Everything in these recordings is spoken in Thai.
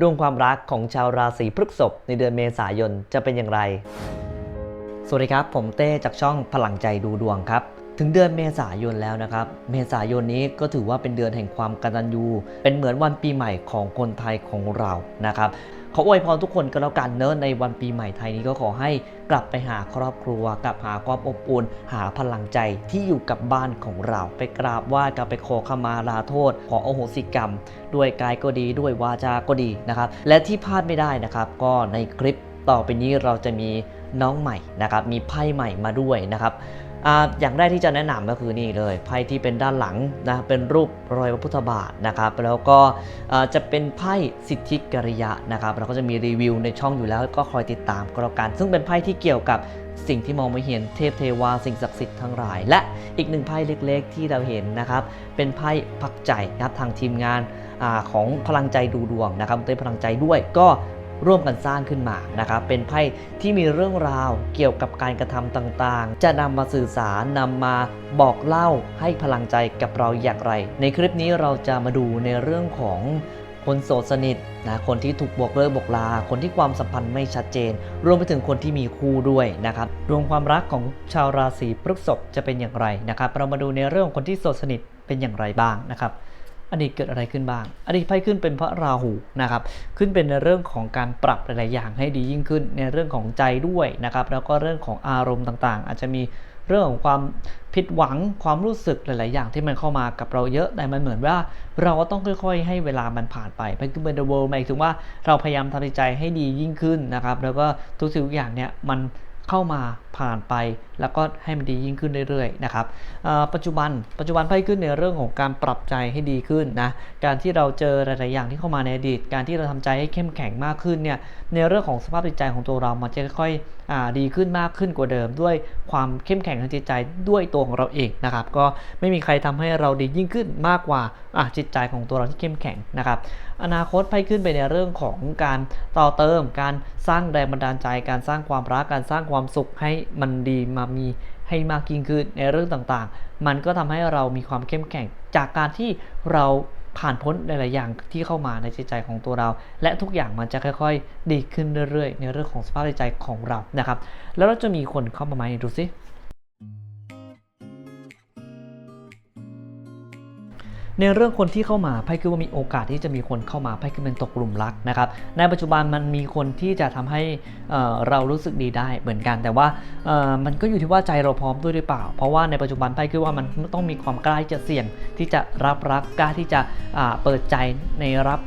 ดวงความรักของชาวราศีพฤษภในเดือนเมษายนจะเป็นอย่างไร สวัสดีครับ ผมเต้จากช่องพลังใจดูดวงครับ ถึงเดือนเมษายนแล้วนะครับ เมษายนนี้ก็ถือว่าเป็นเดือนแห่งความกตัญญู เป็นเหมือนวันปีใหม่ของคนไทยของเรานะครับขออวยพรทุกคนก็แล้วกันเนอะในวันปีใหม่ไทยนี้ก็ขอให้กลับไปหาครอบครัว กลับหาความอบอุ่น หาพลังใจที่อยู่กับบ้านของเรา ไปกราบไหว้กลับไปขอขมาลาโทษ ขอโอโหสิกรรม ด้วยกายก็ดีด้วยวาจาก็ดีนะครับ และที่พลาดไม่ได้นะครับ ก็ในคลิปต่อไปนี้เราจะมีน้องใหม่นะครับ มีไพ่ใหม่มาด้วยนะครับ อย่างแรกที่จะแนะนำก็คือนี่เลยไพ่ที่เป็นด้านหลังนะเป็นรูปรอยพระพุทธบาทนะครับแล้วก็จะเป็นไพ่สิทธิกริยะนะครับเราก็จะมีรีวิวในช่องอยู่แล้วก็คอยติดตามก็แล้วกัน ซึ่งเป็นไพ่ที่เกี่ยวกับสิ่งที่มองไม่เห็นเทพเทวาสิ่งศักดิ์สิทธิ์ทั้งหลาย และอีกหนึ่งไพ่เล็กๆ ที่เราเห็นนะครับเป็นไพ่พักใจนะครับทางทีมงานอของพลังใจดูดวงนะครับเต้พลังใจด้วยก็ ร่วมกันสร้างขึ้นมานะครับเป็นไพ่ที่มีเรื่องราวเกี่ยวกับการกระทำต่างๆ จะนำมาสื่อสารนำมาบอกเล่าให้พลังใจกับเราอย่างไร ในคลิปนี้เราจะมาดูในเรื่องของคนโสดสนิทนะคนที่ถูกบอกเลิกบอกลา คนที่ความสัมพันธ์ไม่ชัดเจน รวมไปถึงคนที่มีคู่ด้วยนะครับดวงความรักของชาวราศีพฤษภจะเป็นอย่างไรนะครับ เรามาดูในเรื่องของคนที่โสดสนิทเป็นอย่างไรบ้างนะครับ อดีตเกิดอะไรขึ้นบ้าง อดีตไพ่ขึ้นเป็นพระราหูนะครับขึ้นเป็นในเรื่องของการปรับหลาย ๆ อย่างให้ดียิ่งขึ้นในเรื่องของใจด้วยนะครับแล้วก็เรื่องของอารมณ์ต่าง ๆ อาจจะมีเรื่องของความผิดหวังความรู้สึกหลาย ๆ อย่างที่มันเข้ามากับเราเยอะ แต่มันเหมือนว่าเราก็ต้องค่อย ๆ ให้เวลามันผ่านไปมันคือเป็น the world หมายถึงว่าเราพยายามทำใจให้ดียิ่งขึ้นนะครับ แล้วก็ทุกสิ่งทุกอย่างเนี่ยมัน เข้ามาผ่านไป แล้วก็ให้มันดียิ่งขึ้นเรื่อยๆนะครับปัจจุบันปัจจุบันไพ่ขึ้นในเรื่องของการปรับใจให้ดีขึ้นนะการที่เราเจอหลายๆอย่างที่เข้ามาในอดีต การที่เราทำใจให้เข้มแข็งมากขึ้นเนี่ยในเรื่องของสภาพจิตใจของตัวเรามันจะค่อยๆดีขึ้นมากขึ้นกว่าเดิม ด้วยความเข้มแข็งทางจิตใจด้วยตัวของเราเองนะครับก็ไม่มีใครทำให้เราดียิ่งขึ้นมากกว่าจิตใจของตัวเราที่เข้มแข็งนะครับ อนาคตไพ่ขึ้นไปในเรื่องของการต่อเติม การสร้างแรงบันดาลใจ การสร้างความรัก การสร้างความสุขให้มันดีมามีให้มากยิ่งขึ้นในเรื่องต่างๆ มันก็ทำให้เรามีความเข้มแข็งจากการที่เราผ่านพ้นหลาย ๆ อย่างที่เข้ามาในใจใจของตัวเรา และทุกอย่างมันจะค่อย ๆ ดีขึ้นเรื่อย ๆ ในเรื่องของสภาพใจของเรานะครับ แล้วเราจะมีคนเข้ามาไหมดูสิ ในเรื่องคนที่เข้ามาไพ่คือว่ามีโอกาสที่จะมีคนเข้ามาไพ่คือเป็นตกกลุ่มรักนะครับในปัจจุบันมันมีคนที่จะทำให้เรารู้สึกดีได้เหมือนกัน แต่ว่ามันก็อยู่ที่ว่าใจเราพร้อมด้วยหรือเปล่า เพราะว่าในปัจจุบันไพ่คือว่ามันต้องมีความกล้าที่จะเสี่ยงที่จะรับรักกล้าที่จะเปิดใจในรับ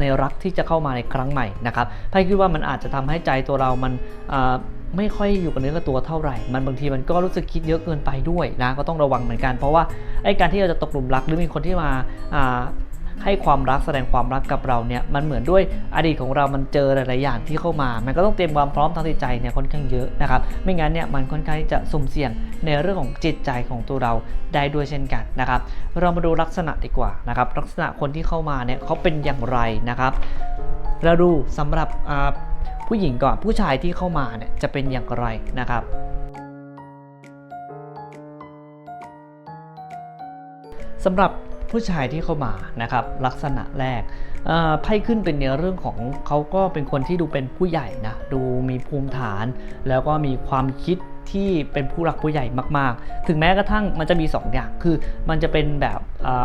ในรักที่จะเข้ามาในครั้งใหม่นะครับไพ่คิดว่ามันอาจจะทำให้ใจตัวเรามันอ ไม่ค่อยอยู่กับเนื้อกับตัวเท่าไหร่ มันบางทีมันก็รู้สึกคิดเยอะเกินไปด้วยนะก็ต้องระวังเหมือนกัน เพราะว่าไอ้การที่เราจะตกหลุมรักหรือมีคนที่มาให้ความรักแสดงความรักกับเราเนี่ยมันเหมือนด้วยอดีตของเรามันเจอหลายๆอย่างที่เข้ามา มันก็ต้องเตรียมความพร้อมทางจิตใจเนี่ยค่อนข้างเยอะนะครับไม่งั้นเนี่ยมันค่อนข้างที่จะสุ่มเสี่ยงในเรื่องของจิตใจของตัวเราได้ด้วยเช่นกันนะครับเรามาดูลักษณะดีกว่านะครับลักษณะคนที่เข้ามาเนี่ยเขาเป็นอย่างไรนะครับเราดูสำหรับ ผู้หญิงก่อนผู้ชายที่เข้ามาเนี่ยจะเป็นอย่างไรนะครับสำหรับผู้ชายที่เข้ามานะครับลักษณะแรกอ่อไพ่ขึ้นเป็นในเรื่องของเขาก็เป็นคนที่ดูเป็นผู้ใหญ่นะดูมีภูมิฐาน แล้วก็มีความคิด ที่เป็นผู้รักผู้ใหญ่มากๆ ถึงแม้กระทั่งมันจะมี 2 อย่าง คือมันจะเป็นแบบ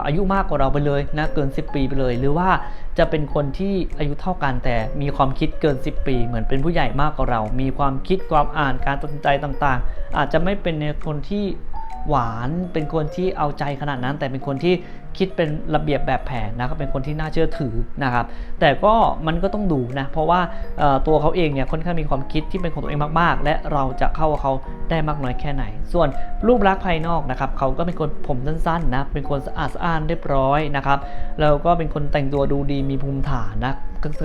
อายุมากกว่าเราไปเลยนะเกิน 10 ปีไปเลย หรือว่าจะเป็นคนที่อายุเท่ากันแต่มีความคิดเกิน 10 ปี เหมือนเป็นผู้ใหญ่มากกว่าเรา มีความคิดความอ่านการตัดสินใจต่างๆ อาจจะไม่เป็นในคนที่หวานเป็นคนที่เอาใจขนาดนั้น แต่เป็นคนที่ คิดเป็นระเบียบแบบแผนนะครับเป็นคนที่น่าเชื่อถือนะครับแต่ก็มันก็ต้องดูนะเพราะว่าตัวเขาเองเนี่ยค่อนข้างมีความคิดที่เป็นของตัวเองมากๆ และเราจะเข้าเขาได้มากน้อยแค่ไหน ส่วนรูปลักษณ์ภายนอกนะครับเขาก็เป็นคนผมสั้นๆนะเป็นคนสะอาดสะอ้านเรียบร้อยนะครับแล้วก็เป็นคนแต่งตัวดูดีมีภูมิฐานนะ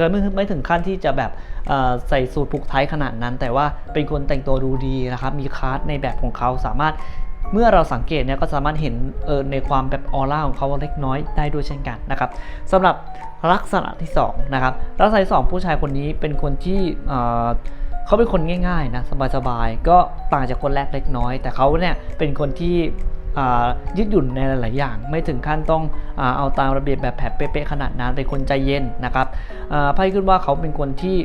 ก็ไม่ไม่ถึงขั้นที่จะแบบใส่สูทผูกไทยขนาดนั้น แต่ว่าเป็นคนแต่งตัวดูดีนะครับมีคลาสในแบบของเขาสามารถ เมื่อเราสังเกตเนี่ยก็สามารถเห็นเออในความแบบออร่าของเขาเล็กน้อยได้ด้วยเช่นกันนะครับสำหรับลักษณะที่2นะครับลักษณะที่สองผู้ชายคนนี้เป็นคนที่เเขาเป็นคนง่ายๆนะสบายๆก็ต่างจากคนแรกเล็กน้อย แต่เขาเนี่ยเป็นคนที่ยืดหยุ่นในหลาย ๆ อย่าง ไม่ถึงขั้นต้องอเอาตามระเบียบแบบแผนเป๊ะๆขนาดนั้นเป็นคนใจเย็นนะครับอ่าไพ่ขึ้นว่าเขาเป็นคนที่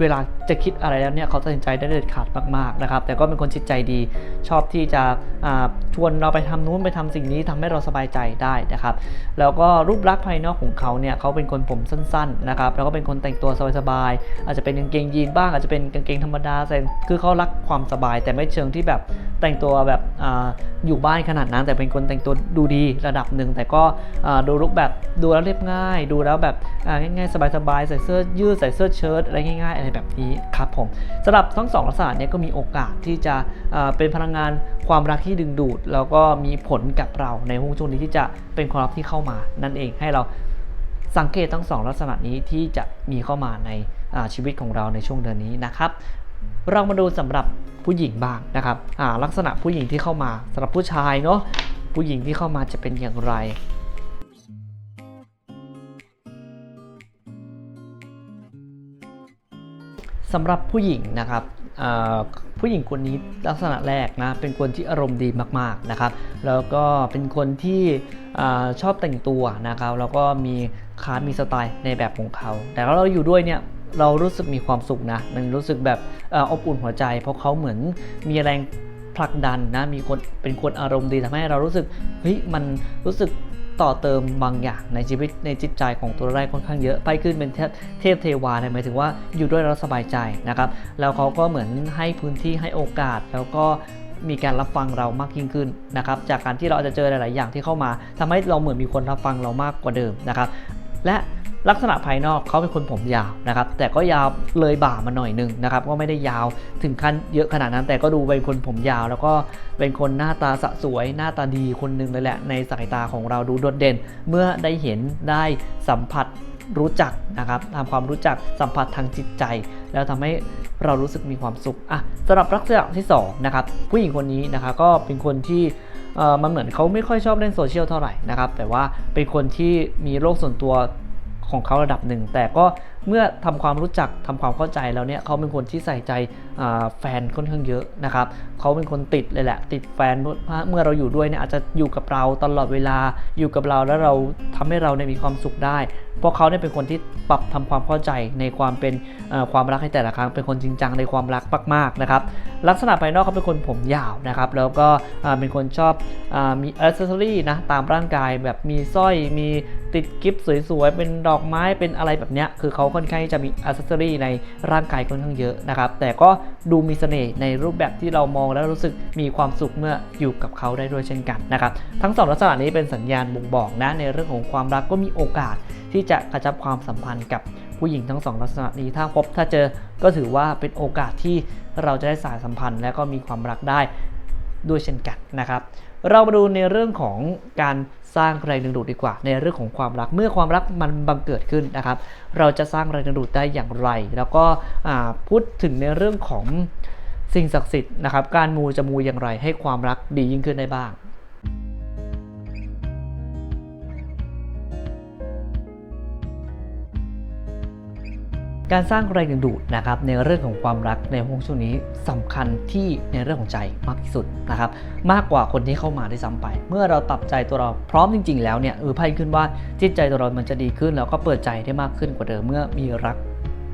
เวลา จะคิดอะไรแล้วเนี่ยเขาตัดสินใจได้เด็ดขาดมากๆนะครับ แต่ก็เป็นคนจิตใจดี ชอบที่จะชวนเราไปทำนู้นไปทำสิ่งนี้ทำให้เราสบายใจได้นะครับ แล้วก็รูปลักษณ์ภายนอกของเขาเนี่ยเขาเป็นคนผมสั้นๆนะครับ แล้วก็เป็นคนแต่งตัวสบายๆอาจจะเป็นกางเกงยีนบ้างอาจจะเป็นกางเกงธรรมดาใส่คือเขารักความสบาย แต่ไม่เชิงที่แบบแต่งตัวแบบออยู่บ้านขนาดนั้น แต่เป็นคนแต่งตัวดูดีระดับหนึ่งแต่ก็ดูลุกแบบดูแล้วเรียบง่าย ดูแล้วแบบง่ายๆสบายๆใส่เสื้อยืดใส่เสื้อเชิ้ตอะไรง่ายๆอะไรแบบนี้ครับผมสำหรับทั้งสองลักษณะนี้ก็มีโอกาสที่จะเป็นพลังงานความรักที่ดึงดูด แล้วก็มีผลกับเราในห่วงช่วงนี้ที่จะเป็นความรักที่เข้ามานั่นเองให้เราสังเกตทั้งสองลักษณะนี้ที่จะมีเข้ามาในชีวิตของเราในช่วงเดือนนี้นะครับ เรามาดูสำหรับผู้หญิงบ้างนะครับลักษณะผู้หญิงที่เข้ามาสำหรับผู้ชายเนาะผู้หญิงที่เข้ามาจะเป็นอย่างไร สำหรับผู้หญิงนะครับผู้หญิงคนนี้ลักษณะแรกนะเป็นคนที่อารมณ์ดีมากๆนะครับ แล้วก็เป็นคนที่อชอบแต่งตัวนะครับ แล้วก็มีคามีสไตล์ในแบบของเขา แต่ว่าเราอยู่ด้วยเนี่ยเรารู้สึกมีความสุขนะมันรู้สึกแบบอาอบอุ่นหัวใจ เพราะเขาเหมือนมีแรงผลักดันนะมีคนเป็นคนอารมณ์ดีทำให้เรารู้สึกเฮ้ยมันรู้สึก ต่อเติมบางอย่างในชีวิตในจิตใจของตัวไร้ค่อนข้างเยอะไปขึ้นเป็นเทพเทวาเนี่ยหมายถึงว่าอยู่ด้วยแล้วสบายใจนะครับ แล้วเขาก็เหมือนให้พื้นที่ให้โอกาสแล้วก็มีการรับฟังเรามากยิ่งขึ้นนะครับจากการที่เราอาจจะเจอหลาย ๆ อย่างที่เข้ามาทำให้เราเหมือนมีคนรับฟังเรามากกว่าเดิมนะครับและ ลักษณะภายนอกเขาเป็นคนผมยาวนะครับแต่ก็ยาวเลยบ่ามาหน่อยหนึงนะครับก็ไม่ได้ยาวถึงขั้นเยอะขนาดนั้น แต่ก็ดูเป็นคนผมยาว แล้วก็เป็นคนหน้าตาสะสวย หน้าตาดีคนหนึ่งเลยแหละในสายตาของเราดูโดดเด่น เมื่อได้เห็นได้สัมผัสรู้จักนะครับทำความรู้จักสัมผัสทางจิตใจ แล้วทำให้เรารู้สึกมีความสุขอะสำหรับลักษณะที่สองนะครับผู้หญิงคนนี้นะคะก็เป็นคนที่เอ่อมันเหมือนเขาไม่ค่อยชอบเล่นโซเชียลเท่าไหร่นะครับแต่ว่าเป็นคนที่มีโลกส่วนตัว ของเขาระดับหนึ่ง แต่ก็ เมื่อทำความรู้จักทำความเข้าใจแล้วเนี่ยเขาเป็นคนที่ใส่ใจแฟนค่อนข้างเยอะนะครับเขาเป็นคนติดเลยแหละ ติดแฟนเมื่อเราอยู่ด้วยเนี่ยอาจจะอยู่กับเราตลอดเวลาอยู่กับเราแล้วเราทำให้เราเนี่ยมีความสุขได้ เพราะเขาเนี่ยเป็นคนที่ปรับทำความเข้าใจในความเป็นความรักในแต่ละครั้งเป็นคนจริงจังในความรักมากๆนะครับลักษณะภายนอกเขาเป็นคนผมยาวนะครับแล้วก็เป็นคนชอบอมีอ c เซสซอรี่นะตามร่างกายแบบมีสร้อยมีติดกิฟต์สวยๆเป็นดอกไม้เป็นอะไรแบบเนี้ยคือเขาค่อนข้างที่จะมีอ c เซสซอรี่ในร่างกายค่อนข้างเยอะนะครับ แต่ก็ดูมีเสน่ห์ในรูปแบบที่เรามองแล้วรู้สึกมีความสุขเมื่ออยู่กับเขาได้ด้วยเช่นกันนะครับ ทั้งสองลักษณะนี้เป็นสัญญาณบ่งบอกนะในเรื่องของความรักก็มีโอกาสที่จะกระชับความสัมพันธ์กับผู้หญิงทั้งสองลักษณะนี้ถ้าพบถ้าเจอก็ถือว่าเป็นโอกาสที่เราจะได้สายสัมพันธ์และก็มีความรักได้ ด้วยเช่นกันนะครับ เรามาดูในเรื่องของการสร้างแรงดึงดูดดีกว่า ในเรื่องของความรักเมื่อความรักมันบังเกิดขึ้นนะครับ เราจะสร้างแรงดึงดูดได้อย่างไร แล้วก็พูดถึงในเรื่องของสิ่งศักดิ์สิทธิ์นะครับ การมูจะมูอย่างไรให้ความรักดียิ่งขึ้นได้บ้าง การสร้างแรงดึงดูดนะครับในเรื่องของความรักในห่วงช่วงนี้สำคัญที่ในเรื่องของใจมากที่สุดนะครับมากกว่าคนที่เข้ามาได้ซ้ำไป เมื่อเราปรับใจตัวเราพร้อมจริง ๆ แล้วเนี่ยเออไพ่ขึ้นว่าจิตใจตัวเรามันจะดีขึ้นแล้วก็เปิดใจได้มากขึ้นกว่าเดิมเมื่อมีรัก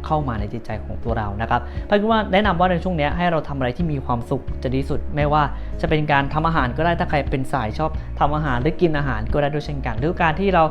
เข้ามาในจิตใจของตัวเรานะครับไพ่คิดว่าแนะนำว่าในช่วงนี้ให้เราทำอะไรที่มีความสุขจะดีสุด ไม่ว่าจะเป็นการทำอาหารก็ได้ถ้าใครเป็นสายชอบทำอาหารหรือกินอาหารก็ได้ด้วยเช่นกันหรือการที่เรา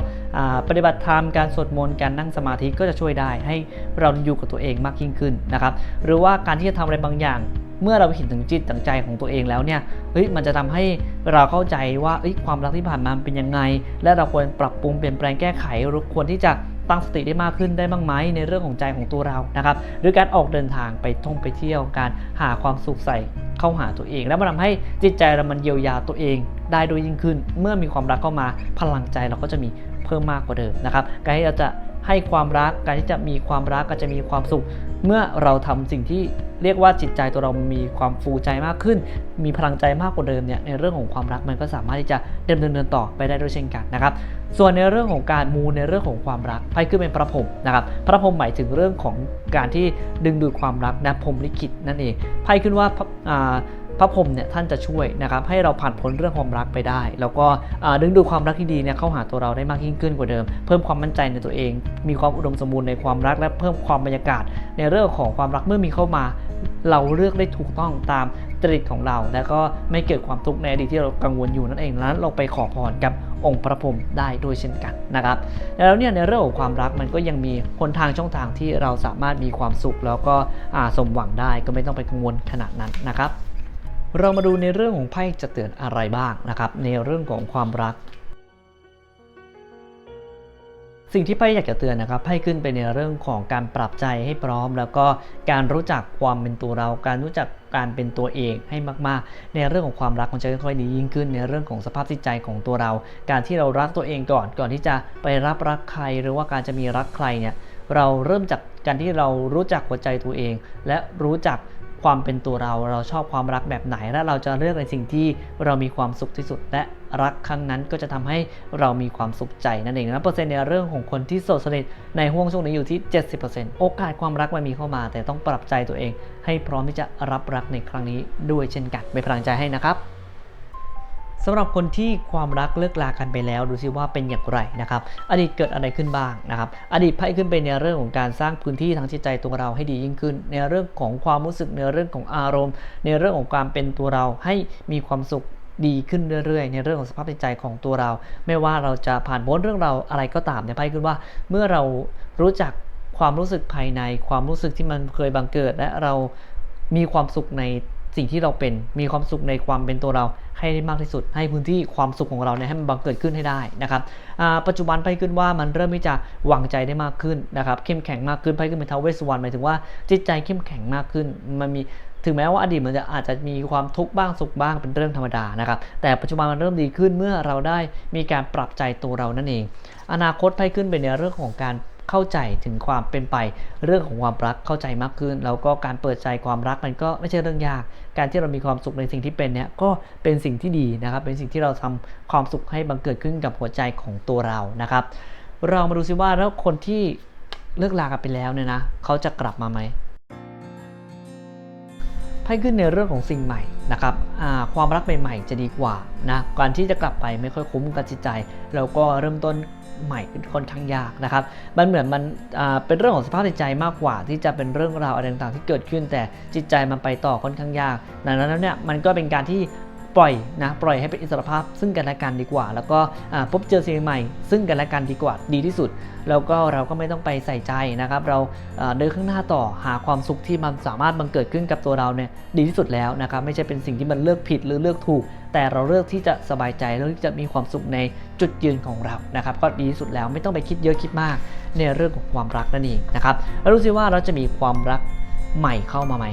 ปฏิบัติธรรมการสวดมนต์การนั่งสมาธิก็จะช่วยได้ ให้เราอยู่กับตัวเองมากยิ่งขึ้นนะครับหรือว่าการที่จะทำอะไรบางอย่างเมื่อเราเห็นถึงจิตถึงใจของตัวเองแล้วเนี่ย เฮ้ย มันจะทำให้เราเข้าใจว่าความรักที่ผ่านมาเป็นยังไง และเราควรปรับปรุงเปลี่ยนแปลงแก้ไขหรือควรที่จะ ตั้งสติได้มากขึ้นได้บ้างไหมในเรื่องของใจของตัวเรานะครับหรือการออกเดินทางไปท่องไปเที่ยวการหาความสุขใส่เข้าหาตัวเอง แล้วมันทำให้จิตใจเรามันเยียวยาตัวเองได้โดยยิ่งขึ้น เมื่อมีความรักเข้ามาพลังใจเราก็จะมีเพิ่มมากกว่าเดิมนะครับการที่เราจะ ให้ความรักการที่จะมีความรักก็จะมีความสุข เมื่อเราทำสิ่งที่เรียกว่าจิตใจตัวเรามีความฟูใจมากขึ้น มีพลังใจมากกว่าเดิมเนี่ยในเรื่องของความรักมันก็สามารถที่จะดำเนินเดินต่อไปได้ด้วยเช่นกันนะครับ ส่วนในเรื่องของการมูในเรื่องของความรักไพ่ขึ้นเป็นพระพรหมนะครับ พระพรหมหมายถึงเรื่องของการที่ดึงดูดความรักนะพรหมลิขิตนั่นเองไพ่ขึ้นว่าอ่า พระพรหมเนี่ยท่านจะช่วยนะครับให้เราผ่านพ้นเรื่องความรักไปได้ แล้วก็ดึงดูความรักที่ดีเนี่ยเข้าหาตัวเราได้มากยิ่งขึ้นกว่าเดิม เพิ่มความมั่นใจในตัวเอง มีความอุดมสมบูรณ์ในความรักและเพิ่มความบรรยากาศ ในเรื่องของความรักเมื่อมีเข้ามา เราเลือกได้ถูกต้องตามจริตของเรา และก็ไม่เกิดความทุกข์ในอดีตที่เรากังวลอยู่นั่นเองนั้นเราไปขอพรกับองค์พระพรหมได้ด้วยเช่นกันนะครับแล้วเนี่ยในเรื่องของความรักมันก็ยังมีหนทางช่องทางที่เราสามารถมีความสุข แล้วก็สมหวังได้ก็ไม่ต้องไปกังวลขนาดนั้นนะครับ เรามาดูในเรื่องของไพ่จะเตือนอะไรบ้างนะครับในเรื่องของความรัก สิ่งที่ไพ่อยากจะเตือนนะครับไพ่ขึ้นไปในเรื่องของการปรับใจให้พร้อม แล้วก็การรู้จักความเป็นตัวเรา การรู้จักการเป็นตัวเองให้มาก ๆ ในเรื่องของความรักมันจะค่อยๆดียิ่งขึ้นในเรื่องของสภาพจิตใจของตัวเรา การที่เรารักตัวเองก่อนก่อนที่จะไปรับรักใคร หรือว่าการจะมีรักใครเนี่ยเราเริ่มจากการที่เรารู้จักหัวใจตัวเอง และรู้จัก ความเป็นตัวเราเราชอบความรักแบบไหน และเราจะเลือกในสิ่งที่เรามีความสุขที่สุด และรักครั้งนั้นก็จะทำให้เรามีความสุขใจนั่นเองนะเปอร์เซ็นต์ในเรื่องของคนที่โสดสนิทในห่วงช่วงนี้อยู่ที่ 70%โอกาสความรักมันมีเข้ามา แต่ต้องปรับใจตัวเอง ให้พร้อมที่จะรับรักในครั้งนี้ด้วยเช่นกันเป็นพลังใจให้นะครับ สำหรับคนที่ความรักเลิกลากันไปแล้วดูซิว่าเป็นอย่างไรนะครับอดีตเกิดอะไรขึ้นบ้างนะครับอดีตไพ่ขึ้นไปในเรื่องของการสร้างพื้นที่ทางจิตใจตัวเราให้ดียิ่งขึ้น ในเรื่องของความรู้สึกในเรื่องของอารมณ์ ในเรื่องของความเป็นตัวเราให้มีความสุขดีขึ้นเรื่อยๆ ในเรื่องของสภาพจิตใจของตัวเรา ไม่ว่าเราจะผ่านพ้นเรื่องเราอะไรก็ตามเนี่ยไพ่ขึ้นว่า เมื่อเรารู้จักความรู้สึกภายใน ความรู้สึกที่มันเคยบังเกิด และเรามีความสุขใน สิ่งที่เราเป็นมีความสุขในความเป็นตัวเราให้ได้มากที่สุด ให้พื้นที่ความสุขของเราเนี่ยให้มันบังเกิดขึ้นให้ได้นะครับปัจจุบันไพ่ขึ้นว่ามันเริ่มที่จะวางใจได้มากขึ้นนะครับเข้มแข็งมากขึ้นไพ่ขึ้นเป็นทาวเวสวรรณหมายถึงว่าจิตใจเข้มแข็งมากขึ้น มันมีถึงแม้ว่าอดีตมันจะอาจจะมีความทุกข์บ้างสุขบ้างเป็นเรื่องธรรมดานะครับ แต่ปัจจุบันมันเริ่มดีขึ้นเมื่อเราได้มีการปรับใจตัวเรานั่นเอง อนาคตไพ่ขึ้นเป็นในเรื่องของการ เข้าใจถึงความเป็นไปเรื่องของความรักเข้าใจมากขึ้น แล้วก็การเปิดใจความรักมันก็ไม่ใช่เรื่องยาก การที่เรามีความสุขในสิ่งที่เป็นเนี่ยก็เป็นสิ่งที่ดีนะครับ เป็นสิ่งที่เราทำความสุขให้บังเกิดขึ้นกับหัวใจของตัวเรานะครับ เรามาดูซิว่าแล้วคนที่เลิกลากันไปแล้วเนี่ยนะเขาจะกลับมาไหมไพ่ขึ้นในเรื่องของสิ่งใหม่นะครับความรักใหม่ๆจะดีกว่านะการที่จะกลับไปไม่ค่อยคุ้มกับจิตใจแล้วก็เริ่มต้น ใหม่ค่อนข้างยากนะครับ มันเหมือนมันเป็นเรื่องของสภาพจิตใจมากกว่า ที่จะเป็นเรื่องราวอะไรต่างๆที่เกิดขึ้น แต่จิตใจมันไปต่อค่อนข้างยากดังนั้นแล้วเนี่ยมันก็เป็นการที่ ปล่อยนะปล่อยให้เป็นอิสรภาพซึ่งกันและกันดีกว่า แล้วก็พบเจอสิ่งใหม่ ซึ่งกันและกันดีกว่าดีที่สุด แล้วก็เราก็ไม่ต้องไปใส่ใจนะครับ เราเดินข้างหน้าต่อหาความสุขที่มันสามารถบังเกิดขึ้นกับตัวเราเนี่ยดีที่สุดแล้วนะครับไม่ใช่เป็นสิ่งที่มันเลือกผิดหรือเลือกถูก แต่เราเลือกที่จะสบายใจเลือกที่จะมีความสุขในจุดยืนของเรานะครับ ก็ดีที่สุดแล้วไม่ต้องไปคิดเยอะคิดมากในเรื่องของความรักนั่นเองนะครับแล้วดูสิว่าเราจะมีความรักใหม่เข้ามาไหม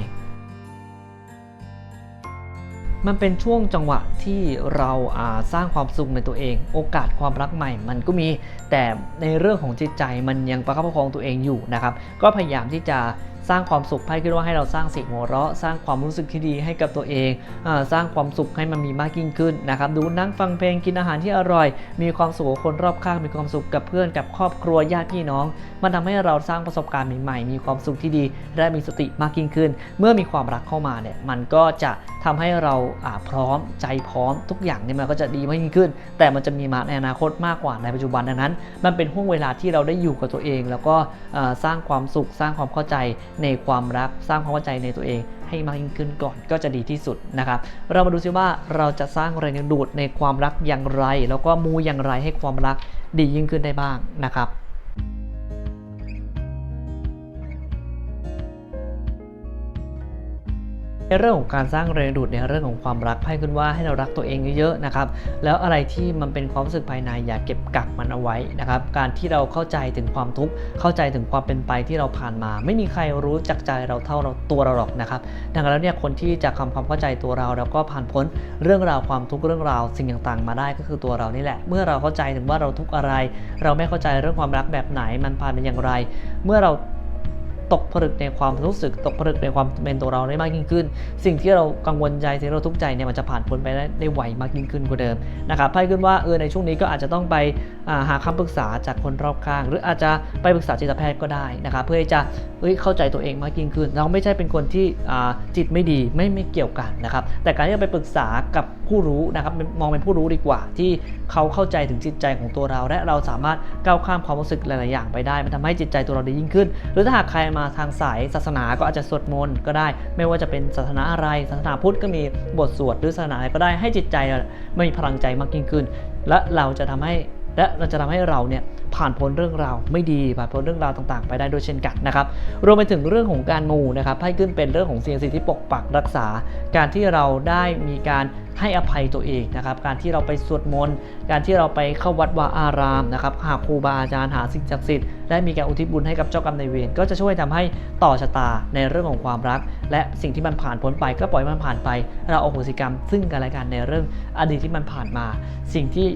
มันเป็นช่วงจังหวะที่เราาสร้างความสุขในตัวเอง โอกาสความรักใหม่ มันก็มีแต่ในเรื่องของจิตใจมันยังประคับประคองตัวเองอยู่นะครับ ก็พยายามที่จะ สร้างความสุขไพ่คิดว่าให้เราสร้างเสิ่งหัวเราะ สร้างความรู้สึกที่ดีให้กับตัวเองอสร้างความสุขให้มันมีมากยิ่งขึ้นนะครับดูนั่งฟังเพลงกินอาหารที่อร่อย มีความสุขกับคนรอบข้างมีความสุขกับเพื่อนกับครอบครัวญาติพี่น้อง มันทำให้เราสร้างประสบการณ์ใหม่ๆ มีความสุขที่ดีและมีสติมากยิ่งขึ้น เมื่อมีความรักเข้ามาเนี่ยมันก็จะทำให้เราพร้อมใจพร้อมทุกอย่างเนี่ยมันก็จะดีมากยิ่งขึ้น แต่มันจะมีมาในอนาคตมากกว่าในปัจจุบันดังนั้น มันเป็นห่วงเวลาที่เราได้อยู่กับตัวเอง แล้วก็สร้างความสุขสร้างความเข้าใจในความรักสร้างความเข้าใจในตัวเอง ให้มากยิ่งขึ้นก่อนก็จะดีที่สุดนะครับ เรามาดูซิว่าเราจะสร้างแรงดึงดูดในความรักอย่างไร แล้วก็มูอย่างไรให้ความรักดียิ่งขึ้นได้บ้างนะครับ ในเรื่องของการสร้างแรงดูดในเรื่องของความรักไพ่ขึ้นว่าให้เรารักตัวเองเยอะๆนะครับแล้วอะไรที่มันเป็นความรู้สึกภายในอย่าเก็บกักมันเอาไว้นะครับการที่เราเข้าใจถึงความทุกข์เข้าใจถึงความเป็นไปที่เราผ่านมา ไม่มีใครรู้จักใจเราเท่าเราตัวเราหรอกนะครับดังนั้นแล้วเนี่ยคนที่จะทำความเข้าใจตัวเรา แล้วก็ผ่านพ้นเรื่องราวความทุกข์เรื่องราวสิ่งต่างๆ มาได้ก็คือตัวเรานี่แหละ เมื่อเราเข้าใจถึงว่าเราทุกข์อะไร เราไม่เข้าใจเรื่องความรักแบบไหนมันผ่านเป็นอย่างไร เมื่อเรา ตกผลึกในความรู้สึก ตกผลึกในความเป็นตัวเราได้มากยิ่งขึ้น สิ่งที่เรากังวลใจสิ่งที่เราทุกข์ใจเนี่ยมันจะผ่านพ้นไปได้ได้ไวมากยิ่งขึ้นกว่าเดิมนะครับไพ่ขึ้นว่าเออในช่วงนี้ก็อาจจะต้องไปาหาคำปรึกษาจากคนรอบข้าง หรืออาจจะไปปรึกษาจิตแพทย์ก็ได้นะครับเพื่อจะเอ้ยเข้าใจตัวเองมากยิ่งขึ้น เราไม่ใช่เป็นคนที่จิตไม่ดีไม่ไม่เกี่ยวกันนะครับแต่การที่จะไปปรึกษากับ ผู้รู้นะครับมองเป็นผู้รู้ดีกว่า ที่เขาเข้าใจถึงจิตใจของตัวเรา และเราสามารถก้าวข้ามความรู้สึกหลาย ๆ อย่างไปได้ มันทำให้จิตใจตัวเราดียิ่งขึ้น หรือถ้าหากใครมาทางสายศาสนาก็อาจจะสวดมนต์ก็ได้ ไม่ว่าจะเป็นศาสนาอะไรศาสนาพุทธก็มีบทสวดหรือศาสนาอะไรก็ได้ให้จิตใจมันมีพลังใจมากยิ่งขึ้น และเราจะทำให้ และเราจะทำให้เราเนี่ยผ่านพ้นเรื่องราวไม่ดีผ่านพ้นเรื่องราวต่างๆ ไปได้ด้วยเช่นกันนะครับรวมไปถึงเรื่องของการมูนะครับให้ขึ้นเป็นเรื่องของสิ่งศักดิ์สิที่ปกปักรักษา การที่เราได้มีการให้อภัยตัวเองนะครับ การที่เราไปสวดมนต์ การที่เราไปเข้าวัดวาอารามนะครับ หาครูบาอาจารย์หาสิ่งศักดิ์สิทธิ์ และมีการอุทิศบุญให้กับเจ้ากรรมนายเวร ก็จะช่วยทำให้ต่อชะตาในเรื่องของความรัก และสิ่งที่มันผ่านพ้นไปก็ปล่อยมันผ่านไป เราอโหสิกรรม ซึ่งกันและกันในเรื่องอดีตที่มันผ่านมา สิ่งที่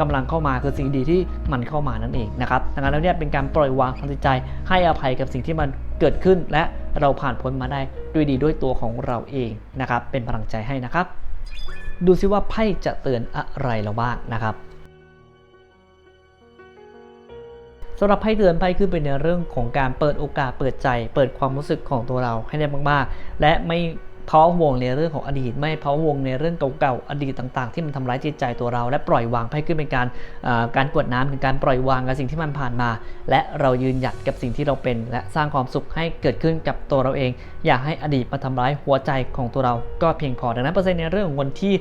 กำลังเข้ามาคือสิ่งดีที่มันเข้ามานั่นเองนะครับดังนั้นแล้วเนี่ยเป็นการปล่อยวางทางจิตใจให้อภัยกับสิ่งที่มันเกิดขึ้น และเราผ่านพ้นมาได้ด้วยดีด้วยตัวของเราเองนะครับเป็นพลังใจให้นะครับ ดูซิว่าไพ่จะเตือนอะไรเราบ้างนะครับสำหรับไพ่เตือนไพ่ขึ้นเป็นในเรื่องของการเปิดโอกาสเปิดใจ เปิดความรู้สึกของตัวเราให้ได้มากๆ และไม่ เพาะวงในเรื่องของอดีต ไม่เพราะวงในเรื่องเก่าๆอดีตต่างๆ ที่มันทำร้ายจิตใจตัวเรา และปล่อยวางไพ่ขึ้นเป็นการการกวดน้ำเป็นการปล่อยวางกับสิ่งที่มันผ่านมา และเรายืนหยัดกับสิ่งที่เราเป็น และสร้างความสุขให้เกิดขึ้นกับตัวเราเอง อย่าให้อดีตมาทำร้ายหัวใจของตัวเราก็เพียงพอดังนั้นเปอร์เซ็นต์ในเรื่องของวันที่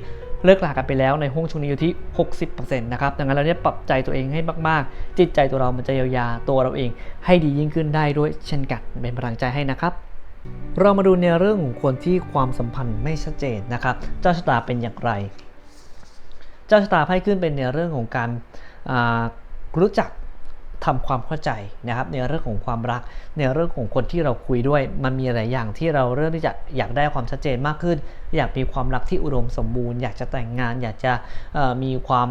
เลิกลากันไปแล้วในห้องช่วงนี้อยู่ที่ 60%นะครับ ดังนั้นเราเนี่ยปรับใจตัวเองให้มาก ๆ จิตใจตัวเรามันจะเยียวยาตัวเราเอง ให้ดียิ่งขึ้นได้ด้วยเช่นกัน เป็นพลังใจให้นะครับ เรามาดูในเรื่องของคนที่ความสัมพันธ์ไม่ชัดเจนนะครับ เจ้าชะตาเป็นอย่างไร เจ้าชะตาไพ่ขึ้นเป็นในเรื่องของการรู้จักทำความเข้าใจนะครับในเรื่องของความรัก ในเรื่องของคนที่เราคุยด้วย มันมีหลายอย่างที่เราเริ่มที่จะอยากได้ความชัดเจนมากขึ้น อยากมีความรักที่อุดมสมบูรณ์ อยากจะแต่งงาน อยากจะมีความ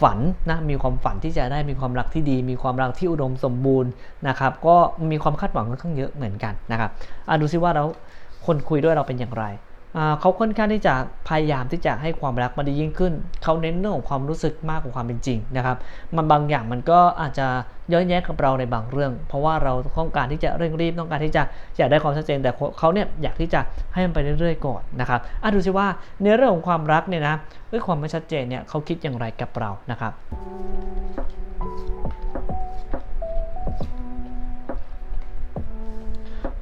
ฝันนะมีความฝันที่จะได้มีความรักที่ดี มีความรักที่อุดมสมบูรณ์นะครับ ก็มีความคาดหวังค่อนข้างเยอะเหมือนกันนะครับอะดูซิว่าแล้วคนคุยด้วยเราเป็นอย่างไร เขาค่อนข้างที่จะพยายามที่จะให้ความรักมันดียิ่งขึ้น เขาเน้นเรื่องของความรู้สึกมากกว่าความเป็นจริงนะครับ มันบางอย่างมันก็อาจจะย้อนแย้งกับเราในบางเรื่อง เพราะว่าเราต้องการที่จะเร่งรีบต้องการที่จะอยากได้ความชัดเจน แต่เขาเนี่ยอยากที่จะให้มันไปเรื่อยๆก่อนนะครับอะดูซิว่าในเรื่องของความรักเนี่ยนะเรื่องความไม่ชัดเจนเนี่ยเขาคิดอย่างไรกับเรานะครับ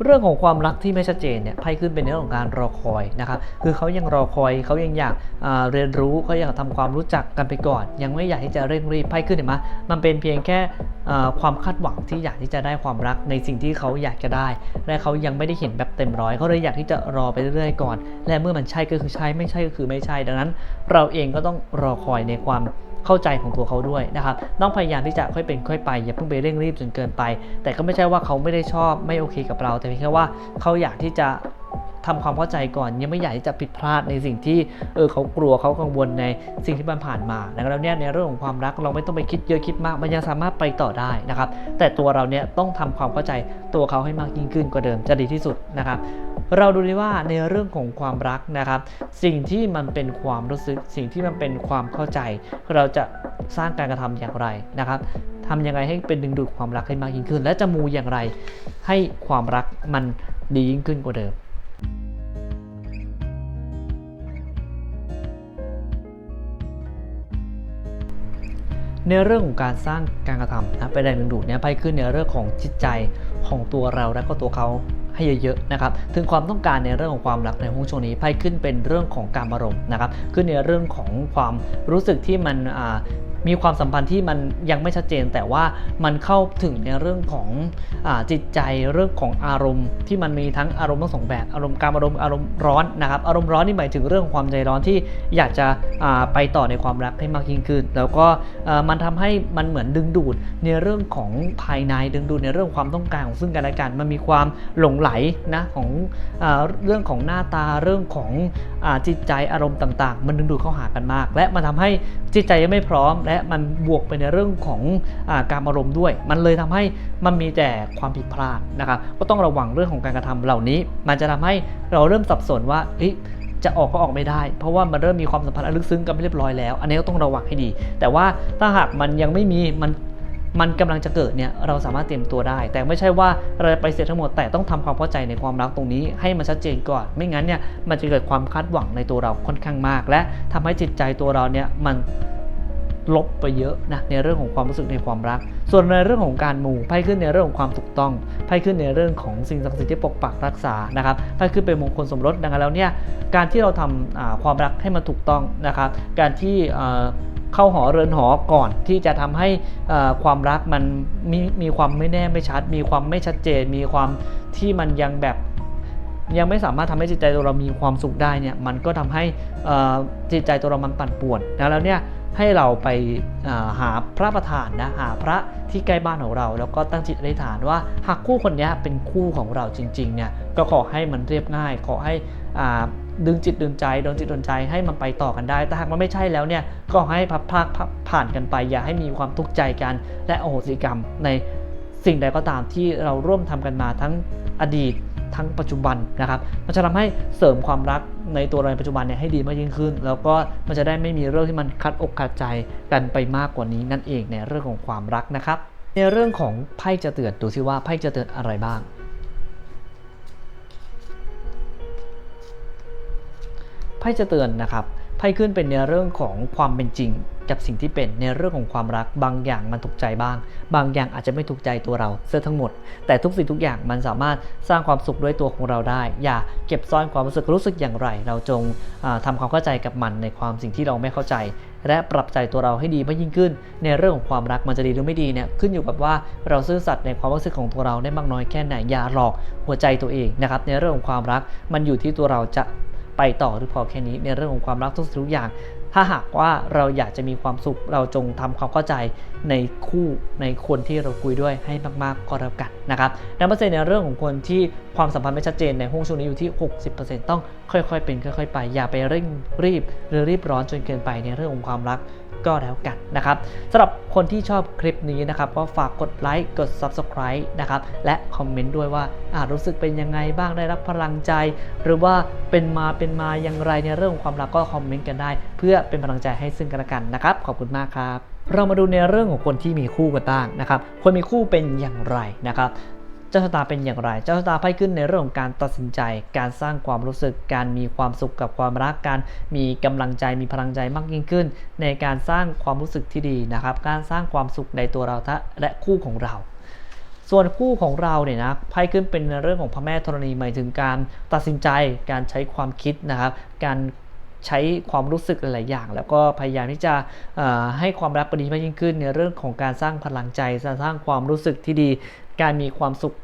เรื่องของความรักที่ไม่ชัดเจนเนี่ยไพ่ขึ้นเป็นเรื่องของการรอคอยนะครับคือเขายังรอคอยเขายังอยากเรียนรู้เขาอยากทำความรู้จักกันไปก่อน ยังไม่อยากที่จะเร่งรีบไพ่ขึ้นเห็นไหมมันเป็นเพียงแค่ความคาดหวังที่อยากที่จะได้ความรักในสิ่งที่เขาอยากจะได้ และเขายังไม่ได้เห็นแบบเต็มร้อยเขาเลยอยากที่จะรอไปเรื่อยๆก่อน และเมื่อมันใช่ก็คือใช่ไม่ใช่ก็คือไม่ใช่ ดังนั้น เราเองก็ต้องรอคอยในความ เข้าใจของตัวเขาด้วยนะครับต้องพยายามที่จะค่อยเป็นค่อยไปอย่าเพิ่งไปเร่งรีบจนเกินไป แต่ก็ไม่ใช่ว่าเขาไม่ได้ชอบไม่โอเคกับเรา แต่เพียงแค่ว่าเขาอยากที่จะ ทำความเข้าใจก่อน ยังไม่อยากที่จะผิดพลาดในสิ่งที่เออเขากลัวเขากังวลในสิ่งที่มันผ่านมาดังนั้นเนี่ยในเรื่องของความรักเราไม่ต้องไปคิดเยอะคิดมากมันยังสามารถไปต่อได้นะครับ แต่ตัวเราเนี่ยต้องทำความเข้าใจตัวเขาให้มากยิ่งขึ้นกว่าเดิมจะดีที่สุดนะครับ เราดูดีว่าในเรื่องของความรักนะครับ สิ่งที่มันเป็นความรู้สึกสิ่งที่มันเป็นความเข้าใจ เราจะสร้างการกระทำอย่างไรนะครับทำยังไงให้เป็นดึงดูดความรักให้มากยิ่งขึ้น และจะมูอย่างไรให้ความรักมันดียิ่งขึ้นกว่าเดิม ในเรื่องของการสร้างการกระทำนะไปแรงดึงดูดเนี่ยไปขึ้นในเรื่องของจิตใจของตัวเราและก็ตัวเขาให้เยอะๆนะครับ ถึงความต้องการในเรื่องของความรักในห้องช่วงนี้ไพ่ขึ้นเป็นเรื่องของการอารมณ์นะครับ ขึ้นในเรื่องของความรู้สึกที่มันอ่า มีความสัมพันธ์ที่มันยังไม่ชัดเจน แต่ว่ามันเข้าถึงในเรื่องของอจิตใจเรื่องของอารมณ์ ที่มันมีทั้งอารมณ์ทั้งสองแบบอารมณ์การอารมณ์อารมณ์ร้อนนะครับอารมณ์ร้อนนี่หมายถึงเรื่องของความใจร้อนที่อยากจะไปต่อในความรักให้มากยิ่งขึ้น แล้วก็มันทำให้มันเหมือนดึงดูดในเรื่องของภายในดึงดูดในเรื่องความต้องการของซึ่งกันและกันมันมีความหลงไหลนะของอเรื่องของหน้าตาเรื่องของอจิตใจอารมณ์ต่าง ๆ มันดึงดูดเข้าหากันมาก และมันทำให้จิตใจยังไม่พร้อมและและมันบวกไปในเรื่องของอการอารมณ์ด้วย มันเลยทำให้มันมีแต่ความผิดพลาดนะครับ ก็ต้องระวังเรื่องของการกระทำเหล่านี้ มันจะทำให้เราเริ่มสับสนว่าจะออกก็ออกไม่ได้ เพราะว่ามันเริ่มมีความสัมพันธ์อันลึกซึ้งกันไม่เรียบร้อยแล้ว อันนี้ก็ต้องระวังให้ดี แต่ว่าถ้าหากมันยังไม่มีมันมันกำลังจะเกิดเนี่ยเราสามารถเตรียมตัวได้ แต่ไม่ใช่ว่าเราจะไปเสียทั้งหมดแต่ต้องทำความเข้าใจในความรักตรงนี้ ให้มันชัดเจนก่อน ไม่งั้นเนี่ยมันจะเกิดความคาดหวังในตัวเราค่อนข้างมาก และทำให้จิตใจตัวเราเนี่ยมัน ลบไปเยอะนะในเรื่องของความรู้สึกในความรัก ส่วนในเรื่องของการมูไพ่ขึ้นในเรื่องของความถูกต้องไพ่ขึ้นในเรื่องของสิ่งศักดิ์สิทธิ์ที่ปกปักรักษานะครับไพ่ขึ้นเป็นมงคลสมรสดังนั้นแล้วเนี่ยการที่เราทำอ่าความรักให้มันถูกต้องนะครับ การที่เข้าหอเรือนหอก่อนที่จะทำให้ความรักมันมีมีความไม่แน่ไม่ชัด มีความไม่ชัดเจน มีความที่มันยังแบบยังไม่สามารถทำให้จิตใจตัวเรามีความสุขได้เนี่ยมันก็ทำให้จิตใจตัวเรามันปั่นป่วนนะแล้วเนี่ย ให้เราไปหาพระประธานนะหาพระที่ใกล้บ้านของเรา แล้วก็ตั้งจิตอธิษฐานว่าหากคู่คนนี้เป็นคู่ของเราจริงๆเนี่ยก็ขอให้มันเรียบง่าย ขอให้ดึงจิตดึงใจโดนจิตโดนใจให้มันไปต่อกันได้ แต่หากมันไม่ใช่แล้วเนี่ยก็ให้พับพากพับผ่านกันไป อย่าให้มีความทุกข์ใจกัน และโอโหสิกรรมในสิ่งใดก็ตามที่เราร่วมทำกันมาทั้งอดีต ทั้งปัจจุบันนะครับ มันจะทำให้เสริมความรักในตัวเราในปัจจุบันเนี่ยให้ดีมากยิ่งขึ้น แล้วก็มันจะได้ไม่มีเรื่องที่มันคัดอกคัดใจกันไปมากกว่านี้นั่นเองในเรื่องของความรักนะครับ ในเรื่องของไพ่จะเตือนดูซิว่าไพ่จะเตือนอะไรบ้างไพ่จะเตือนนะครับ ไพ่ขึ้นเป็นในเรื่องของความเป็นจริง กับสิ่งที่เป็นในเรื่องของความรัก บางอย่างมันถูกใจบ้าง บางอย่างอาจจะไม่ถูกใจตัวเราเสียทั้งหมด แต่ทุกสิ่งทุกอย่างมันสามารถสร้างความสุขด้วยตัวของเราได้ อย่าเก็บซ่อนความรู้สึกรู้สึกอย่างไร เราจงาทำาความเข้าใจกับมันในความสิ่งที่เราไม่เข้าใจ และปรับใจตัวเราให้ดีมากยิ่งขึ้น ในเรื่องของความรักมันจะดีหรือไม่ดีเนี่ยขึ้นอยู่กับว่าเราซื่อสัตย์ในความรู้สึกของตัวเราได้มากน้อยแค่ไหนอย่าหลอกหัวใจตัวเองนะครับในเรื่องของความรักมันอยู่ที่ตัวเราจะ ไปต่อหรือพอแค่นี้ในเรื่องของความรักทุกสิ่งทุกอย่าง ถ้าหากว่าเราอยากจะมีความสุขเราจงทำความเข้าใจในคู่ในคนที่เราคุยด้วยให้มากๆก็แล้วกันนะครับนับเปอร์เซ็นต์ในเรื่องของคนที่ความสัมพันธ์ไม่ชัดเจนในห้วงช่วงนี้อยู่ที่ 60%ต้องค่อยๆ เป็นค่อย ๆ ไป อย่าไปเร่งรีบหรือรีบร้อนจนเกินไปในเรื่องของความรัก ก็แล้วกันนะครับสำหรับคนที่ชอบคลิปนี้นะครับก็ฝากกดไลค์กด Subscribe นะครับและคอมเมนต์ด้วยว่าอารู้สึกเป็นยังไงบ้างได้รับพลังใจ หรือว่าเป็นมาเป็นมาอย่างไรในเรื่องของความรักก็คอมเมนต์กันได้ เพื่อเป็นกำลังใจให้ซึ่งกันและกันนะครับขอบคุณมากครับเรามาดูในเรื่องของคนที่มีคู่กันบ้างนะครับ คนมีคู่เป็นอย่างไรนะครับ จ้าชะตาเป็นอย่างไร เจ้าชะตาไพ่ขึ้นในเรื่องของการตัดสินใจ การสร้างความรู้สึก การมีความสุขกับความรัก การมีกำลังใจ มีพลังใจมากยิ่งขึ้น ในการสร้างความรู้สึกที่ดีนะครับ การสร้างความสุขในตัวเราและคู่ของเราส่วนคู่ของเราเนี่ยนะไพ่ขึ้นเป็นในเรื่องของพระแม่ธรณีหมายถึงการตัดสินใจ การใช้ความคิดนะครับ การใช้ความรู้สึกหลาย ๆ อย่าง แล้วก็พยายามที่จะให้ความรักประดีมากยิ่งขึ้นในเรื่องของการสร้างพลังใจสร้างความรู้สึกที่ดี การมีความสุข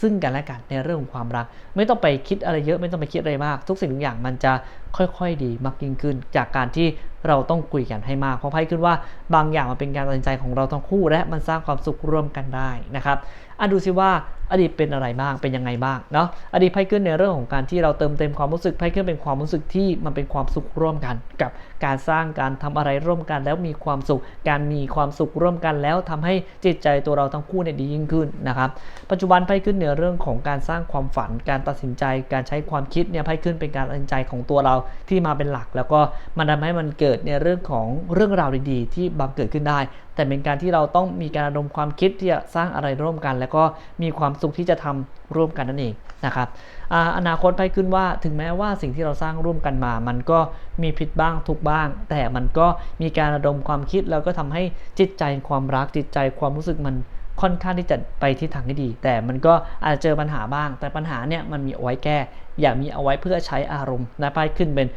ซึ่งกันและกันในเรื่องของความรัก ไม่ต้องไปคิดอะไรเยอะไม่ต้องไปคิดอะไรมาก ทุกสิ่งทุกอย่างมันจะค่อยๆดีมากยิ่งขึ้น จากการที่เราต้องคุยกันให้มาก เพราะไพ่ขึ้นว่าบางอย่างมันเป็นการตัดสินใจของเราทั้งคู่ และมันสร้างความสุขร่วมกันได้นะครับอะดูซิว่าอดีตเป็นอะไรบ้างเป็นยังไงบ้างเนาะอดีตไพ่ขึ้นในเรื่องของการที่เราเติมเต็มความรู้สึกไพ่ขึ้นเป็นความรู้สึกที่มันเป็นความสุขร่วมกันกับ การสร้างการทำอะไรร่วมกันแล้วมีความสุข การมีความสุขร่วมกันแล้วทำให้จิตใจตัวเราทั้งคู่เนี่ยดียิ่งขึ้นนะครับ ปัจจุบันไพ่ขึ้นในเรื่องของการสร้างความฝัน การตัดสินใจ การใช้ความคิดเนี่ยไพ่ขึ้นเป็นการตัดสินใจของตัวเราที่มาเป็นหลัก แล้วก็มันทำให้มันเกิดในเรื่องของเรื่องราวดีๆ ที่บังเกิดขึ้นได้ แต่เป็นการที่เราต้องมีการระดมความคิดที่จะสร้างอะไรร่วมกัน แล้วก็มีความสุขที่จะทำร่วมกันนั่นเอง นะครับออนาคตไปขึ้นว่าถึงแม้ว่าสิ่งที่เราสร้างร่วมกันมา มันก็มีผิดบ้างถูกบ้าง แต่มันก็มีการระดมความคิดแล้วก็ทำให้จิตใจความรักจิตใจความรู้สึกมันค่อนข้างที่จะไปทิศทางที่ดี แต่มันก็อาจจะเจอปัญหาบ้าง แต่ปัญหาเนี่ยมันมีเอาไว้แก้ อย่ามีเอาไว้เพื่อใช้อารมณ์นะไปขึ้นเป็น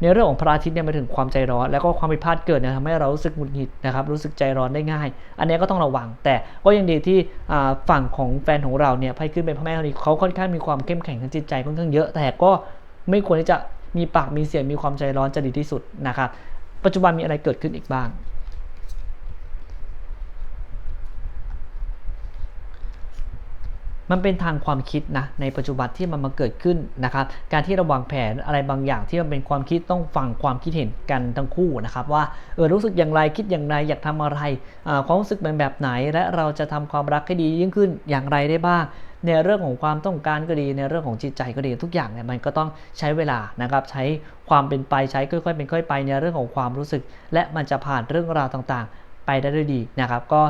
ในเรื่องของพระอาทิตย์เนี่ยมาถึงความใจร้อน แล้วก็ความผิดพลาดเกิดเนี่ยทำให้เรารู้สึกหงุดหงิดนะครับรู้สึกใจร้อนได้ง่าย อันนี้ก็ต้องระวัง แต่ก็ยังดีที่ฝั่งของแฟนของเราเนี่ยไพ่ขึ้นเป็นพระแม่ธรณีเขาค่อนข้างมีความเข้มแข็งทางจิตใจค่อนข้างเยอะ แต่ก็ไม่ควรที่จะมีปากมีเสียงมีความใจร้อนจะดีที่สุดนะครับปัจจุบันมีอะไรเกิดขึ้นอีกบ้าง มันเป็นทางความคิดนะในปัจจุบันที่มันมาเกิดขึ้นนะครับ การที่เราวางแผนอะไรบางอย่างที่มันเป็นความคิดต้องฟังความคิดเห็นกันทั้งคู่นะครับว่าเออรู้สึกอย่างไรคิดอย่างไรอยากทำอะไรความรู้สึกเป็นแบบไหน และเราจะทำความรักให้ดียิ่งขึ้นอย่างไรได้บ้างในเรื่องของความต้องการก็ดีในเรื่องของจิตใจก็ดีทุกอย่างเนี่ยมันก็ต้องใช้เวลานะครับใช้ความเป็นไปใช้ค่อยๆเป็นค่อยไปในเรื่องของความรู้สึก และมันจะผ่านเรื่องราวต่างๆ ไปได้ด้วยดีนะครับ ก็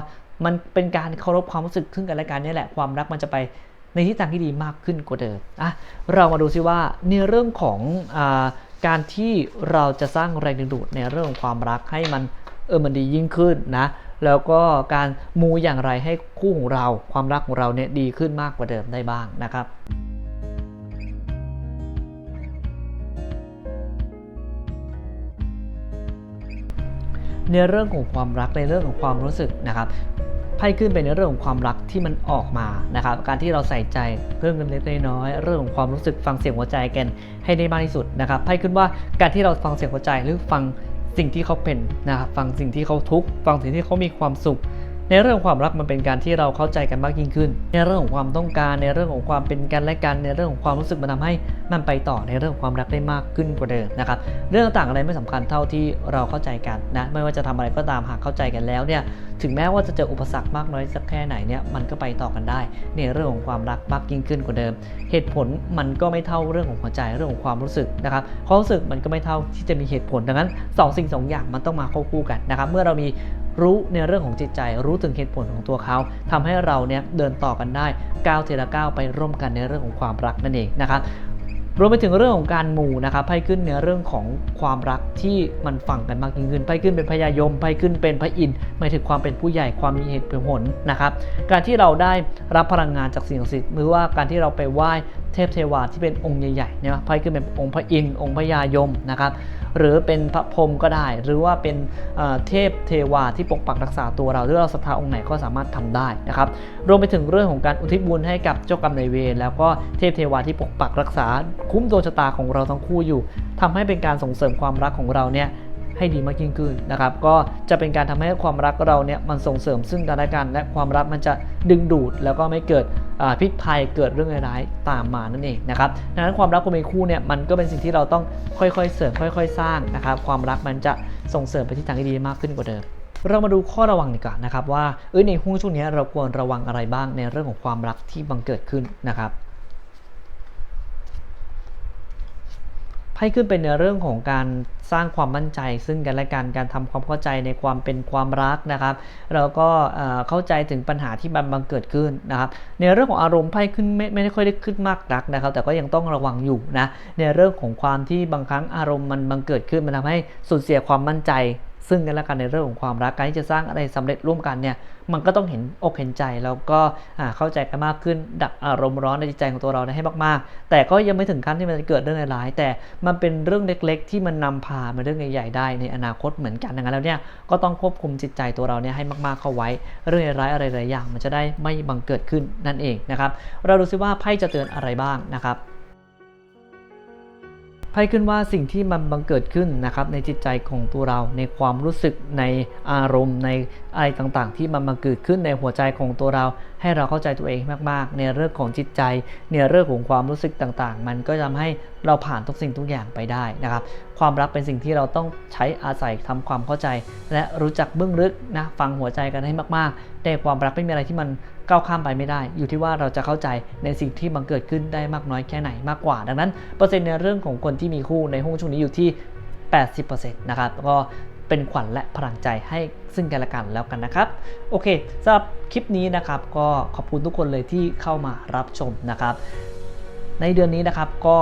มันเป็นการเคารพความรู้สึกซึ่งกันและกันนี่แหละความรักมันจะไปในทิศทางที่ดีมากขึ้นกว่าเดิมอะเรามาดูซิว่าในเรื่องของอการที่เราจะสร้างแรงดึงดูดในเรื่องของความรักให้มันเออมันดียิ่งขึ้นนะแล้วก็การมูอย่างไรให้คู่ของเราความรักของเราเนี่ยดีขึ้นมากกว่าเดิมได้บ้างนะครับ ในเรื่องของความรักในเรื่องของความรู้สึกนะครับไพ่ขึ้นเป็นในเรื่องของความรักที่มันออกมานะครับ การที่เราใส่ใจเรื่องเล็กๆน้อยๆเรื่องของความรู้สึกฟังเสียงหัวใจกันให้ได้มากที่สุดนะครับไพ่ขึ้นว่าการที่เราฟังเสียงหัวใจหรือฟังสิ่งที่เขาเป็นนะครับฟังสิ่งที่เขาทุกข์ฟังสิ่งที่เขามีความสุข ในเรื่องความรักมันเป็นการที่เราเข้าใจกันมากยิ่งขึ้น ในเรื่องของความต้องการในเรื่องของความเป็นกันและกันในเรื่องของความรู้สึกมันทำให้ มันไปต่อในเรื่องของความรักได้มากขึ้นกว่าเดิมนะครับเรื่องต่างๆอะไรไม่สำคัญเท่าที่เราเข้าใจกันนะไม่ว่าจะทำอะไรก็ตามหากเข้าใจกันแล้วเนี่ยถึงแม้ว่าจะเจออุปสรรคมากน้อยสักแค่ไหนเนี่ยมันก็ไปต่อกันได้ในเรื่องของความรักมากยิ่งขึ้นกว่าเดิม เหตุผลมันก็ไม่เท่าเรื่องของหัวใจเรื่องของความรู้สึกนะครับความรู้สึกมันก็ไม่เท่าที่จะมีเหตุผลดังนั้นสองสิ่งสองอย่างมันต้องมาควบคู่กันนะครับเมื่อเรามีรู้ในเรื่องของจิตใจ รู้ถึงเหตุผลของตัวเขาทำให้เราเนี่ยเดินต่อกันได้ก้าวเทละก้าวไปร่วมกันในเรื่องของความรักนั่นเองนะครับ รวมไปถึงเรื่องของการหมู่นะครับไพ่ขึ้นในเรื่องของความรักที่มันฝังกันมากยิ่งขึ้นไพ่ขึ้นเป็นพญายมไพ่ขึ้นเป็นพระอินทร์หมายถึงความเป็นผู้ใหญ่ความมีเหตุผลนะครับ การที่เราได้รับพลังงานจากสิ่งศักดิ์สิทธิ์หรือว่าการที่เราไปไหว้ ทพเทวาที่เป็นองค์ใหญ่ๆเนี่ยไพ่ขึ้นเป็นองค์พระอินทร์องค์พญายมนะครับหรือเป็นพระพรหมก็ได้ หรือว่าเป็นเทพเทวาที่ปกปักรักษาตัวเราหรือเราศรัทธาองค์ไหนก็สามารถทำได้นะครับรวมไปถึงเรื่องของการอุทิศบุญให้กับเจ้ากรรมนายเวรแล้วก็เทพเทวาที่ปกปักรักษาคุ้มดวงชะตาของเราทั้งคู่อยู่ทำให้เป็นการส่งเสริมความรักของเราเนี่ย ให้ดีมากยิ่งขึ้นนะครับ ก็จะเป็นการทำให้ความรักเราเนี่ยมันส่งเสริมซึ่งกันและกัน และความรักมันจะดึงดูดแล้วก็ไม่เกิดพิษภัยเกิดเรื่องร้ายตามมานั่นเองนะครับดังนั้นความรักคนมีคู่เนี่ยมันก็เป็นสิ่งที่เราต้องค่อยๆ เสริมค่อย ๆ สร้างนะครับ ความรักมันจะส่งเสริมไปที่ทางที่ดีมากขึ้นกว่าเดิมเรามาดูข้อระวังดีกว่านะครับว่าเอ้ยในหุ้นช่วงนี้เราควรระวังอะไรบ้างในเรื่องของความรักที่บังเกิดขึ้นนะครับ ไพ่ขึ้นเป็นในเรื่องของการสร้างความมั่นใจ ซึ่งกันและกันการทำความเข้าใจในความเป็นความรักนะครับ แล้วก็เข้าใจถึงปัญหาที่มันบังเกิดขึ้นนะครับ ในเรื่องของอารมณ์ไพ่ขึ้นไม่ไม่ได้ค่อยได้ขึ้นมากนักนะครับ แต่ก็ยังต้องระวังอยู่นะในเรื่องของความที่บางครั้งอารมณ์มันบังเกิดขึ้นมันทำให้สูญเสียความมั่นใจ ซึ่งกันและกันในเรื่องของความรักการที่จะสร้างอะไรสำเร็จร่วมกันเนี่ยมันก็ต้องเห็นอกเห็นใจแล้วก็เข้าใจกันมากขึ้น ดับอารมณ์ร้อนในจิตใจของตัวเราให้มากๆ แต่ก็ยังไม่ถึงขั้นที่มันจะเกิดเรื่องร้ายแต่มันเป็นเรื่องเล็ก ๆ ที่มันนำพามาเรื่องใหญ่ๆได้ในอนาคตเหมือนกันดังนั้นแล้วเนี่ยก็ต้องควบคุมจิตใจตัวเราเนี่ยให้มากๆเข้าไว้เรื่องร้ายอะไรหลายอย่าง มันจะได้ไม่บังเกิดขึ้นนั่นเองนะครับเราดูซิว่าไพ่จะเตือนอะไรบ้างนะครับ ไพ่ขึ้นว่าสิ่งที่มันบังเกิดขึ้นนะครับในจิตใจของตัวเรา ในความรู้สึกในอารมณ์ในอะไรต่างๆ ที่มันบังเกิดขึ้นในหัวใจของตัวเราให้เราเข้าใจตัวเองมากๆ ในเรื่องของจิตใจ ในเรื่องของความรู้สึกต่างๆ มันก็ทำให้เราผ่านทุกสิ่งทุกอย่างไปได้นะครับ ความรักเป็นสิ่งที่เราต้องใช้อาศัยทำความเข้าใจ และรู้จักเบื้องลึกนะฟังหัวใจกันให้มากๆแต่ความรักไม่มีอะไรที่มันก้าวข้ามไปไม่ได้ อยู่ที่ว่าเราจะเข้าใจในสิ่งที่บังเกิดขึ้นได้มากน้อยแค่ไหนมากกว่า ดังนั้นเปอร์เซ็นต์ในเรื่องของคนที่มีคู่ในห้องช่วงนี้อยู่ที่ 80%นะครับก็ เป็นขวัญและพลังใจให้ซึ่งกันและกันแล้วกันนะครับ โอเคสำหรับคลิปนี้นะครับ ก็ขอบคุณทุกคนเลยที่เข้ามารับชมนะครับ ในเดือนนี้นะครับก็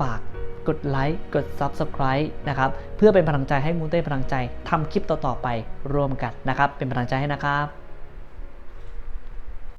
ฝากกดไลค์กด Subscribe นะครับเพื่อเป็นพลังใจให้มูเต้พลังใจทำคลิปต่อๆไปร่วมกันนะครับ เป็นพลังใจให้นะครับ